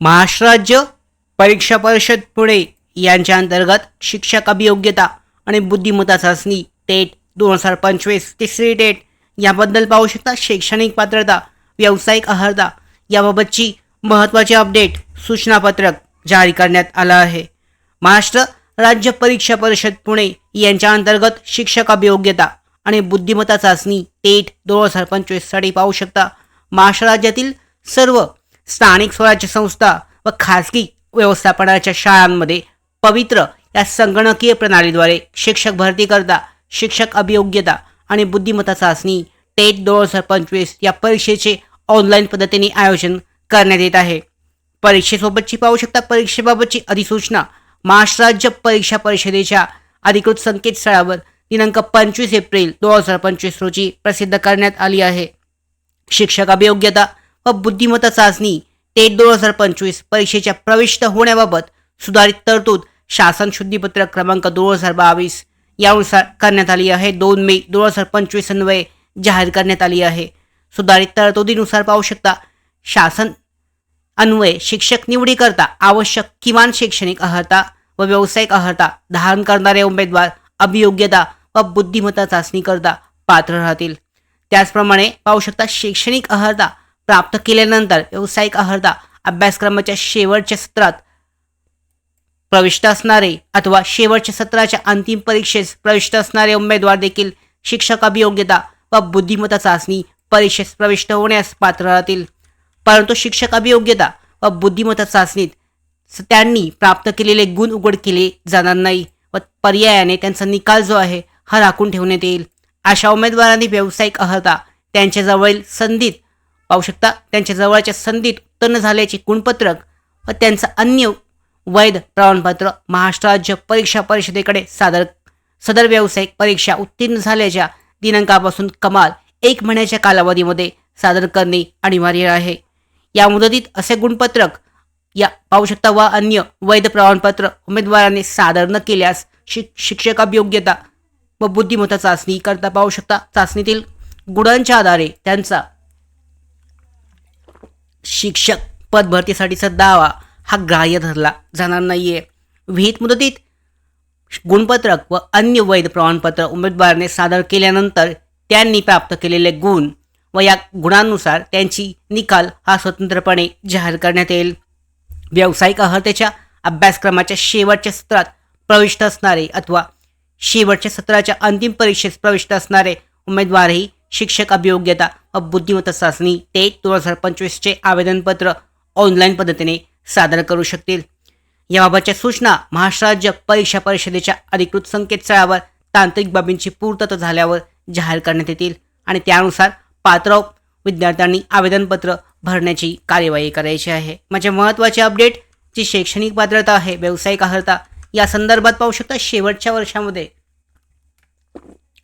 महाराष्ट्र राज्य परीक्षा परिषद पुणे यांच्या अंतर्गत शिक्षक अभियोग्यता आणि बुद्धिमत्ता चाचणी टेट दोन हजार पंचवीस तिसरी टेट याबद्दल पाहू शकता शैक्षणिक पात्रता व्यावसायिक अर्हता याबाबतची महत्त्वाची अपडेट सूचनापत्रक जारी करण्यात आलं आहे. महाराष्ट्र राज्य परीक्षा परिषद पुणे यांच्या अंतर्गत शिक्षक अभियोग्यता आणि बुद्धिमत्ता चाचणी टेट दोन हजार पंचवीससाठी पाहू शकता. महाराष्ट्र राज्यातील सर्व स्थानिक स्वराज्य संस्था व खासगी व्यवस्थापनाच्या शाळांमध्ये पवित्र या संगणकीय प्रणालीद्वारे शिक्षक भरती करता शिक्षक अभियोग्यता आणि बुद्धिमत्ता चाचणी टेट दोन हजार पंचवीस या परीक्षेचे ऑनलाईन पद्धतीने आयोजन करण्यात येत आहे. परीक्षेसोबतची पाहू शकता परीक्षेबाबतची अधिसूचना महाराष्ट्र राज्य परीक्षा परिषदेच्या अधिकृत संकेतस्थळावर दिनांक पंचवीस एप्रिल दोन हजार पंचवीस रोजी प्रसिद्ध करण्यात आली आहे. शिक्षक अभियोग्यता व बुद्धिमत्ता चाचणी ते दोन हजार पंचवीस परीक्षेच्या प्रविष्ट होण्याबाबत सुधारित तरतूद शासन शुद्धीपत्र क्रमांक दोन हजार बावीस यानुसार करण्यात आली आहे. दोन मे दोन हजार पंचवीस अन्वये जाहीर करण्यात आली आहे. सुधारित तरतुदीनुसार पाहू शकता शासन अन्वये शिक्षक निवडीकरता आवश्यक किमान शैक्षणिक अर्हता व व्यावसायिक अर्हता धारण करणारे उमेदवार अभियोग्यता व बुद्धिमत्ता चाचणीकरता पात्र राहतील. त्याचप्रमाणे पाहू शकता शैक्षणिक अर्हता प्राप्त केल्यानंतर व्यावसायिक अर्हता अभ्यासक्रमाच्या शेवटच्या सत्रात प्रविष्ट असणारे अथवा शेवटच्या सत्राच्या अंतिम परीक्षेस प्रविष्ट असणारे उमेदवार देखील शिक्षक अभियोग्यता व बुद्धिमत्ता चाचणी परीक्षेस प्रविष्ट होण्यास पात्र राहतील. परंतु शिक्षक अभियोग्यता व बुद्धिमत्ता चाचणीत त्यांनी प्राप्त केलेले गुण उघड केले जाणार नाही व पर्यायाने त्यांचा निकाल जो आहे हा राखून ठेवण्यात येईल. अशा उमेदवारांनी व्यावसायिक अर्हता त्यांच्याजवळील संधीत पाहू शकता. त्यांच्या जवळच्या संधीत उत्पन्न झाल्याचे गुणपत्रक व त्यांचं अन्य वैध प्रमाणपत्र महाराष्ट्र राज्य परीक्षा परिषदेकडे सादर सदर व्यावसायिक परीक्षा उत्तीर्ण झाल्याच्या दिनांकापासून कमाल एक महिन्याच्या कालावधीमध्ये सादर करणे अनिवार्य आहे. या मुदतीत असे गुणपत्रक या पाहू शकता व अन्य वैध प्रमाणपत्र उमेदवाराने सादर न केल्यास शिक शिक्षक अभियोग्यता व बुद्धिमत्ता चाचणी करता पाहू शकता. चाचणीतील गुणांच्या आधारे त्यांचा शिक्षक पदभरतीसाठीचा दावा हा ग्राह्य धरला जाणार नाहीये. विहित मुदतीत गुणपत्रक व अन्य वैध प्रमाणपत्र उमेदवाराने सादर केल्यानंतर त्यांनी प्राप्त केलेले गुण व या गुणांनुसार त्यांची निकाल हा स्वतंत्रपणे जाहीर करण्यात येईल. व्यावसायिक अर्हतेच्या अभ्यासक्रमाच्या शेवटच्या सत्रात प्रविष्ट असणारे अथवा शेवटच्या सत्राच्या अंतिम परीक्षेस प्रविष्ट असणारे उमेदवारही शिक्षक अभियोग्यता व बुद्धिमत्ता चाचणी ते दोन हजार पंचवीसचे आवेदनपत्र ऑनलाईन पद्धतीने सादर करू शकतील. याबाबतच्या सूचना महाराष्ट्र राज्य परीक्षा परिषदेच्या अधिकृत संकेतस्थळावर तांत्रिक बाबींची पूर्तता झाल्यावर जाहीर करण्यात येतील आणि त्यानुसार पात्र विद्यार्थ्यांनी आवेदनपत्र भरण्याची कार्यवाही करायची आहे. म्हणजे महत्त्वाची अपडेट जी शैक्षणिक पात्रता आहे व्यावसायिक अर्हता या संदर्भात पाहू शकता शेवटच्या वर्षामध्ये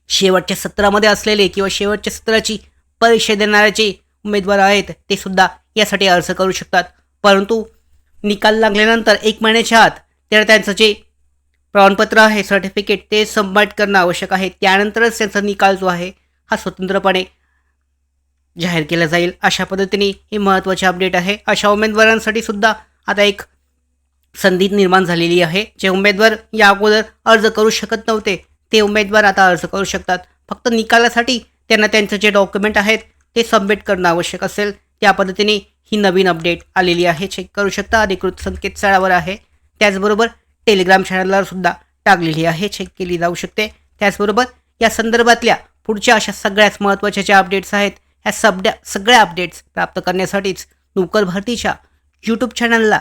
शेवटच्या सत्रामध्ये असलेले किंवा शेवटच्या सत्राची परीक्षा देणारे जे उमेदवार आहेत ते सुद्धा यासाठी अर्ज करू शकतात. परंतु निकाल लागल्यानंतर एक महिन्याच्या आत तर त्यांचं जे प्रमाणपत्र आहे सर्टिफिकेट ते सबमिट करणं आवश्यक आहे. त्यानंतरच त्यांचा निकाल जो आहे हा स्वतंत्रपणे जाहीर केला जाईल. अशा पद्धतीने ही महत्त्वाचे अपडेट आहे. अशा उमेदवारांसाठी सुद्धा आता एक संधी निर्माण झालेली आहे. जे उमेदवार या अगोदर अर्ज करू शकत नव्हते ते उमेदवार आता अर्ज करू शकतात. फक्त निकालासाठी त्यांना त्यांचं जे डॉक्युमेंट आहेत ते सबमिट करणं आवश्यक असेल. त्या पद्धतीने ही नवीन अपडेट आलेली आहे. चेक करू शकता. अधिकृत संकेतस्थळावर आहे. त्याचबरोबर टेलिग्राम चॅनलवर सुद्धा टाकलेली आहे. चेक केली जाऊ शकते. त्याचबरोबर या संदर्भातल्या पुढच्या अशा सगळ्याच महत्त्वाच्या ज्या अपडेट्स आहेत ह्या सगळ्या सगळ्या अपडेट्स प्राप्त करण्यासाठीच नोकर भरतीच्या यूट्यूब चॅनलला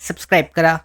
सबस्क्राईब करा.